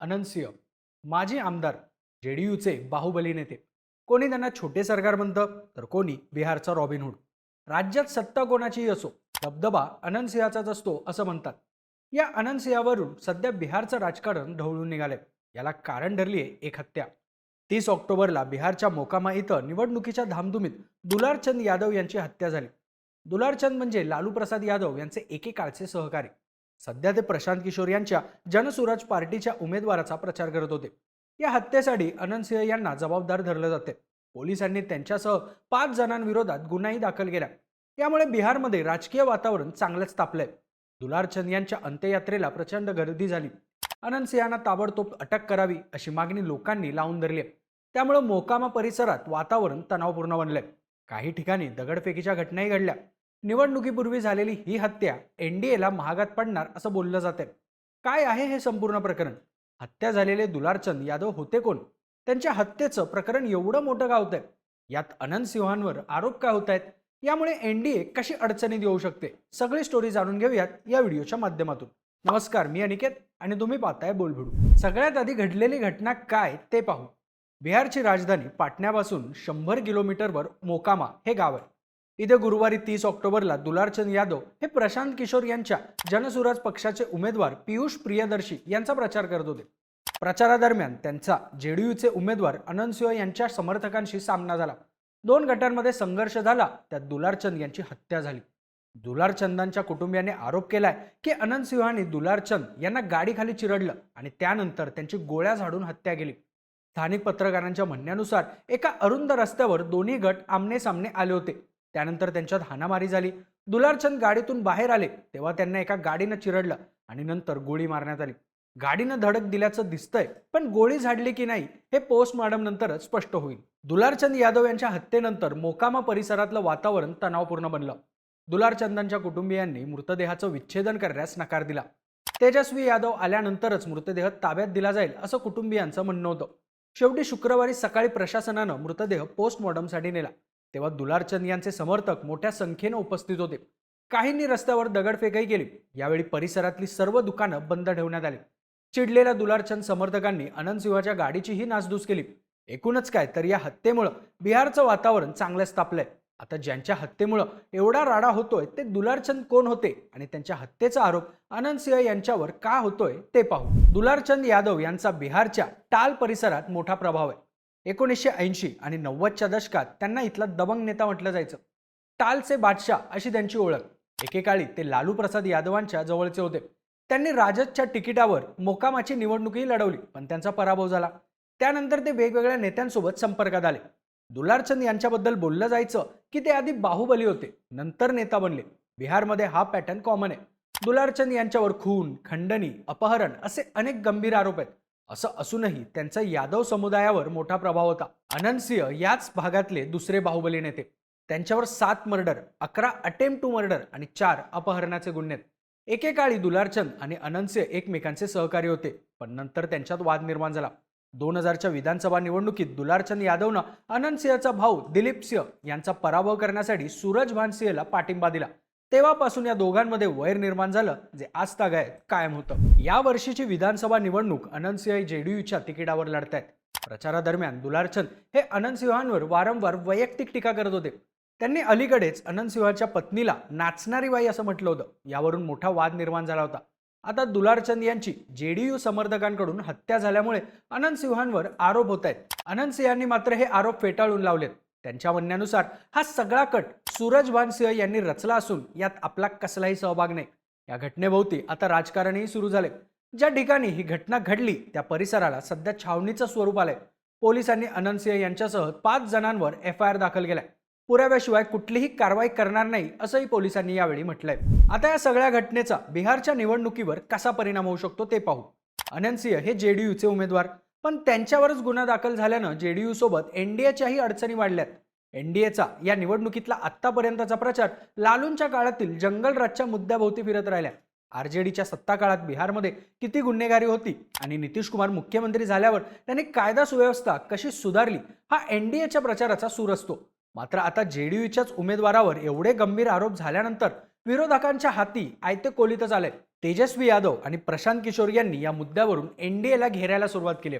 अनंतसिंह माजी आमदार जे डीयूचे बाहुबली नेते. कोणी त्यांना छोटे सरकार म्हणतं तर कोणी बिहारचा रॉबिनहूड राज्यात सत्ता कोणाचीही असो दबदबा अनंतसिंहाचाच असतो असं म्हणतात. या अनंतसिंहावरून सध्या बिहारचं राजकारण ढवळून निघालंय. याला कारण ठरली आहे एक हत्या. तीस ऑक्टोबरला बिहारच्या मोकामा इथं निवडणुकीच्या धामधुमीत दुलारचंद यादव यांची हत्या झाली. दुलारचंद म्हणजे लालू प्रसाद यादव यांचे एकेकाळचे सहकारी. सध्या ते प्रशांत किशोर यांच्या जनसुराज पार्टीच्या उमेदवाराचा प्रचार करत होते. या हत्येसाठी अनंतसिंह यांना जबाबदार धरलं जाते. पोलिसांनी त्यांच्यासह पाच जणांविरोधात गुन्हाही दाखल केला. यामुळे बिहारमध्ये राजकीय वातावरण चांगलंच तापलंय. दुलारचंद यांच्या अंत्ययात्रेला प्रचंड गर्दी झाली. अनंतसिंहांना ताबडतोब अटक करावी अशी मागणी लोकांनी लावून धरली आहे. त्यामुळे मोकामा परिसरात वातावरण तणावपूर्ण बनलंय. काही ठिकाणी दगडफेकीच्या घटनाही घडल्या. निवडणुकीपूर्वी झालेली ही हत्या एनडीएला महागात पडणार असं बोललं जाते काय आहे हे संपूर्ण प्रकरण? हत्या झालेले दुलारचंद यादव होते कोण? त्यांच्या हत्येचं प्रकरण एवढं मोठं का होतंय? यात अनंत सिंहांवर आरोप काय होत आहेत यामुळे एनडीए कशी अडचणीत येऊ शकते? सगळी स्टोरी जाणून घेऊयात या व्हिडिओच्या माध्यमातून. नमस्कार मी अनिकेत आणि तुम्ही पाहताय बोलभिडू सगळ्यात आधी घडलेली घटना काय ते पाहू. बिहारची राजधानी पाटण्यापासून शंभर किलोमीटरवर मोकामा हे गाव आहे. इथे गुरुवारी तीस ऑक्टोबरला दुलारचंद यादव हे प्रशांत किशोर यांच्या जनसुराज पक्षाचे उमेदवार पियुष प्रियदर्शी यांचा प्रचार करत होते. प्रचारादरम्यान त्यांचा जेडीयूचे उमेदवार अनंतसिंह यांच्या समर्थकांशी सामना झाला. दोन गटांमध्ये संघर्ष झाला त्यात दुलारचंद यांची हत्या झाली. दुलारचंदांच्या कुटुंबियांनी आरोप केलाय की अनंतसिंहांनी दुलारचंद यांना गाडीखाली चिरडलं आणि त्यानंतर त्यांची गोळ्या झाडून हत्या केली. स्थानिक पत्रकारांच्या म्हणण्यानुसार एका अरुंद रस्त्यावर दोन्ही गट आमने सामने आले होते. त्यानंतर त्यांच्यात हाणामारी झाली. दुलारचंद गाडीतून बाहेर आले तेव्हा त्यांना एका गाडीनं चिरडलं आणि नंतर गोळी मारण्यात आली. गाडीनं धडक दिल्याचं दिसतंय पण गोळी झाडली की नाही हे पोस्टमॉर्टम नंतरच स्पष्ट होईल. दुलारचंद यादव यांच्या हत्येनंतर मोकामा परिसरातलं वातावरण तणावपूर्ण बनलं. दुलारचंदांच्या कुटुंबियांनी मृतदेहाचं विच्छेदन करण्यास नकार दिला. तेजस्वी यादव आल्यानंतरच मृतदेह ताब्यात दिला जाईल असं कुटुंबियांचं म्हणणं होतं. शेवटी शुक्रवारी सकाळी प्रशासनानं मृतदेह पोस्टमॉर्टमसाठी नेला. तेव्हा दुलारचंद यांचे समर्थक मोठ्या संख्येनं उपस्थित होते. काहींनी रस्त्यावर दगडफेकही केली. यावेळी परिसरातली सर्व दुकानं बंद ठेवण्यात आली. चिडलेल्या दुलारचंद समर्थकांनी अनंतसिंहाच्या गाडीचीही नासधूस केली. एकूणच काय तर या हत्येमुळं बिहारचं वातावरण चांगलंच तापलंय. आता ज्यांच्या हत्येमुळं एवढा राडा होतोय ते दुलारचंद कोण होते आणि त्यांच्या हत्येचा आरोप अनंतसिंह यांच्यावर का होतोय ते पाहू. दुलारचंद यादव यांचा बिहारच्या टाल परिसरात मोठा प्रभाव आहे. एकोणीसशे ऐंशी आणि नव्वदच्या दशकात त्यांना इथला दबंग नेता म्हटलं जायचं. टालचे बादशाह अशी त्यांची ओळख. एकेकाळी ते लालू प्रसाद यादवांच्या जवळचे होते. त्यांनी राजदच्या तिकिटावर मोकामाची निवडणूकही लढवली पण त्यांचा पराभव झाला. त्यानंतर ते वेगवेगळ्या नेत्यांसोबत संपर्कात आले. दुलारचंद यांच्याबद्दल बोललं जायचं की ते आधी बाहुबली होते नंतर नेता बनले. बिहारमध्ये हा पॅटर्न कॉमन आहे. दुलारचंद यांच्यावर खून खंडणी अपहरण असे अनेक गंभीर आरोप आहेत. असं असूनही त्यांचा यादव समुदायावर मोठा प्रभाव होता. अनंतसिंह याच भागातले दुसरे बाहुबली नेते. त्यांच्यावर सात मर्डर अकरा अटेम्प्ट टू मर्डर आणि चार अपहरणाचे गुन्हे. एकेकाळी दुलारचंद आणि अनंतसिंह एकमेकांचे सहकारी होते पण नंतर त्यांच्यात वाद निर्माण झाला. दोन हजारच्या विधानसभा निवडणुकीत दुलारचंद यादवनं अनंतसिंहचा भाऊ दिलीप सिंह यांचा पराभव करण्यासाठी सूरज भानसिंहला पाठिंबा दिला. तेव्हापासून या दोघांमध्ये वैर निर्माण झालं जे आज तागायत कायम होतं. या वर्षीची विधानसभा निवडणूक अनंतसिंह जेडीयूच्या तिकिटावर लढतायत. प्रचारादरम्यान दुलारचंद हे अनंतसिंहांवर वारंवार वैयक्तिक टीका करत होते. त्यांनी अलीकडेच अनंतसिंहाच्या पत्नीला नाचणारी बाई असं म्हटलं होतं. यावरून मोठा वाद निर्माण झाला होता. आता दुलारचंद यांची जेडीयू समर्थकांकडून हत्या झाल्यामुळे अनंतसिंहांवर आरोप होत आहेत अनंतसिंहांनी मात्र हे आरोप फेटाळून लावलेत. त्यांच्या म्हणण्यानुसार हा सगळा कट सूरज भानसिंह यांनी रचला असून यात आपला कसलाही सहभाग नाही. या घटनेभोवती आता राजकारणही सुरू झाले. ज्या ठिकाणी ही घटना घडली त्या परिसराला सध्या छावणीचं स्वरूप आलंय. पोलिसांनी अनंतसिंह यांच्यासह पाच जणांवर एफ आय आर दाखल केलाय. पुराव्याशिवाय कुठलीही कारवाई करणार नाही असंही पोलिसांनी यावेळी म्हटलंय. आता या सगळ्या घटनेचा बिहारच्या निवडणुकीवर कसा परिणाम होऊ शकतो ते पाहू. अनंतसिंह हे जेडीयूचे उमेदवार. पण त्यांच्यावरच गुन्हा दाखल झाल्यानं जे डी यूसोबत एन डी एच्याही अडचणी वाढल्यात. एन डी एचा या निवडणुकीतला आत्तापर्यंतचा प्रचार लालूंच्या काळातील जंगलराजच्या मुद्द्याभोवती फिरत राहिल्या. आर जे डीच्या सत्ता काळात बिहारमध्ये किती गुन्हेगारी होती आणि नितीश कुमार मुख्यमंत्री झाल्यावर त्यांनी कायदा सुव्यवस्था कशी सुधारली हा एन डी एच्या प्रचाराचा सूर असतो. मात्र आता जे डी यूच्याच उमेदवारावर एवढे गंभीर आरोप झाल्यानंतर विरोधकांच्या हाती आयते कोलीतच आले. तेजस्वी यादव आणि प्रशांत किशोर यांनी या मुद्द्यावरून एनडीएला घेरायला सुरुवात केली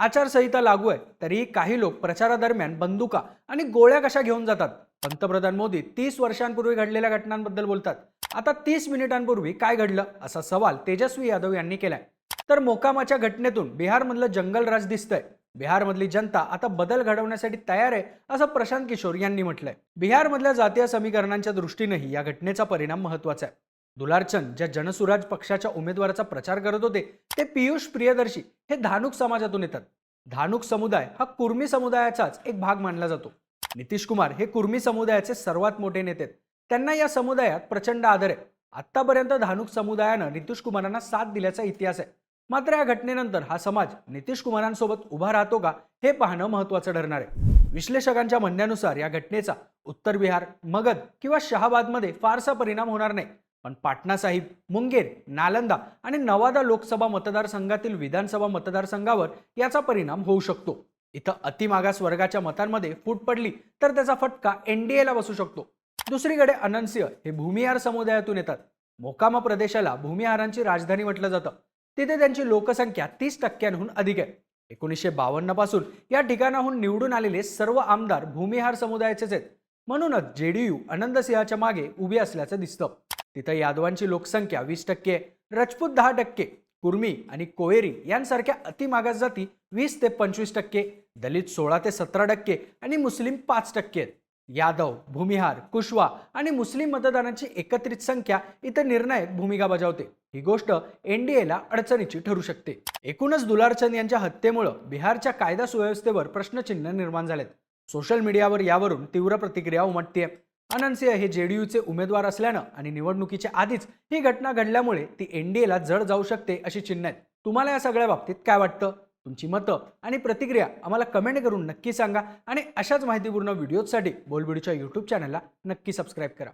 आचारसंहिता लागू आहे तरीही काही लोक प्रचारादरम्यान बंदुका आणि गोळ्या कशा घेऊन जातात? पंतप्रधान मोदी तीस वर्षांपूर्वी घडलेल्या घटनांबद्दल बोलतात. आता तीस मिनिटांपूर्वी काय घडलं? असा सवाल तेजस्वी यादव यांनी केलाय. तर मोकामाच्या घटनेतून बिहारमधलं जंगल राज दिसतंय. बिहारमधली जनता आता बदल घडवण्यासाठी तयार आहे असं प्रशांत किशोर यांनी म्हटलंय. बिहारमधल्या जातीय समीकरणांच्या दृष्टीनेही या घटनेचा परिणाम महत्त्वाचा आहे. दुलारचंद ज्या जनसुराज पक्षाच्या उमेदवाराचा प्रचार करत होते ते पियुष प्रियदर्शी हे धानुक समाजातून येतात. धानुक समुदाय हा कुर्मी समुदायाचाच एक भाग मानला जातो. नितीश कुमार हे कुर्मी समुदायाचे सर्वात मोठे नेते त्यांना या समुदायात प्रचंड आदर आहे. आतापर्यंत धानुक समुदायानं नितीश कुमारांना साथ दिल्याचा इतिहास आहे. मात्र या घटनेनंतर हा समाज नितीश कुमारांसोबत उभा राहतो का हे पाहणं महत्वाचं ठरणार आहे. विश्लेषकांच्या म्हणण्यानुसार या घटनेचा उत्तर बिहार मगध किंवा शहाबादमध्ये फारसा परिणाम होणार नाही. पण पाटणा साहिब मुंगेर नालंदा आणि नवादा लोकसभा मतदारसंघातील विधानसभा मतदारसंघावर याचा परिणाम होऊ शकतो. इथं अतिमागास वर्गाच्या मतांमध्ये फूट पडली तर त्याचा फटका एनडीएला बसू शकतो. दुसरीकडे अनंतसिंह हे भूमिहार समुदायातून येतात. मोकामा प्रदेशाला भूमिहारांची राजधानी म्हटलं जातं. तिथे त्यांची लोकसंख्या तीस टक्क्यांहून अधिक आहे. एकोणीसशे बावन्नपासून या ठिकाणाहून निवडून आलेले सर्व आमदार भूमिहार समुदायाचेच आहेत. म्हणूनच जेडीयू आनंदसिंहाच्या मागे उभी असल्याचं दिसतं. तिथं यादवांची लोकसंख्या वीस टक्के रजपूत दहा टक्के कुर्मी आणि कोएरी यांसारख्या अतिमागास जाती वीस ते पंचवीस टक्के दलित सोळा ते सतरा टक्के आणि मुस्लिम पाच टक्के आहेत. यादव भूमिहार कुशवा आणि मुस्लिम मतदारांची एकत्रित संख्या इथं निर्णायक भूमिका बजावते. ही गोष्ट एनडीएला अडचणीची ठरू शकते. एकूणच दुलारचंद यांच्या हत्येमुळं बिहारच्या कायदा सुव्यवस्थेवर प्रश्नचिन्ह निर्माण झालेत. सोशल मीडियावर यावरून तीव्र प्रतिक्रिया उमटते अनंतसिंह हे जेडीयूचे उमेदवार असल्यानं आणि निवडणुकीच्या आधीच ही घटना घडल्यामुळे ती एनडीएला जड जाऊ शकते अशी चिन्ह आहेत. तुम्हाला या सगळ्या बाबतीत काय वाटतं? तुमची मतं आणि प्रतिक्रिया आम्हाला कमेंट करून नक्की सांगा आणि अशाच माहितीपूर्ण व्हिडिओजसाठी बोलबिडीच्या यूट्यूब चॅनलला नक्की सबस्क्राईब करा.